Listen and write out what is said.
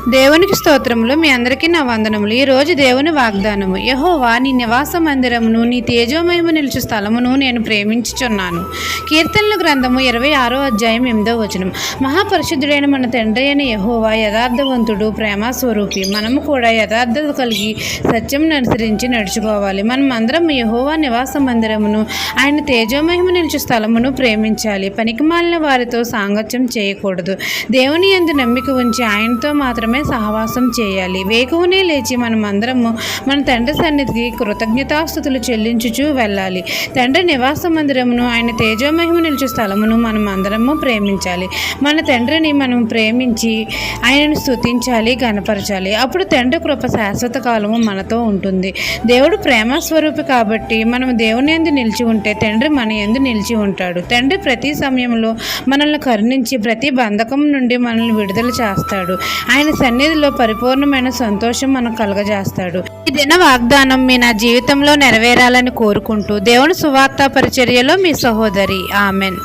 దేవునికి స్తోత్రములు మీ అందరికీ నా వందనములు. ఈ రోజు దేవుని వాగ్దానము యహోవా నీ నివాస మందిరమును నీ తేజోమయము నిలుచు స్థలమును నేను ప్రేమించుచున్నాను. కీర్తనల గ్రంథము ఇరవై ఆరో అధ్యాయం ఎనిమిదో వచనం. మహాపరిశుద్ధుడైన మన తండ్రి అయిన యహోవా యథార్థవంతుడు ప్రేమ స్వరూపి. మనము కూడా యథార్థత కలిగి సత్యం అనుసరించి నడుచుకోవాలి. మనం అందరం యహోవా నివాస మందిరమును ఆయన తేజోమహిమ నిలుచు స్థలమును ప్రేమించాలి. పనికిమాలిన వారితో సాంగత్యం చేయకూడదు. దేవుని యందు నమ్మిక ఉంచి ఆయనతో మాత్రం మాత్రమే సహవాసం చేయాలి. వేకువనే లేచి మనం అందరము మన తండ్రి సన్నిధికి కృతజ్ఞతాస్థుతులు చెల్లించుచూ వెళ్ళాలి. తండ్రి నివాస మందిరమును ఆయన తేజోమహిమ నిలుచు స్థలమును మనం అందరము ప్రేమించాలి. మన తండ్రిని మనం ప్రేమించి ఆయనను స్తుతించాలి గనపరచాలి అప్పుడు తండ్రి కృప శాశ్వత కాలము మనతో ఉంటుంది. దేవుడు ప్రేమ స్వరూపి కాబట్టి మనం దేవుని ఎందు నిలిచి ఉంటే తండ్రి మన ఎందు నిలిచి ఉంటాడు. తండ్రి ప్రతి సమయంలో మనల్ని కరుణించి ప్రతి బంధకం నుండి మనల్ని విడుదల చేస్తాడు. ఆయన ఆయన సన్నిధిలో పరిపూర్ణమైన సంతోషం మనకు కలగజేస్తాడు. ఈ దిన వాగ్దానం మీ నా జీవితంలో నెరవేరాలని కోరుకుంటూ దేవుని సువార్త పరిచర్యలో మీ సహోదరి. ఆమెన్.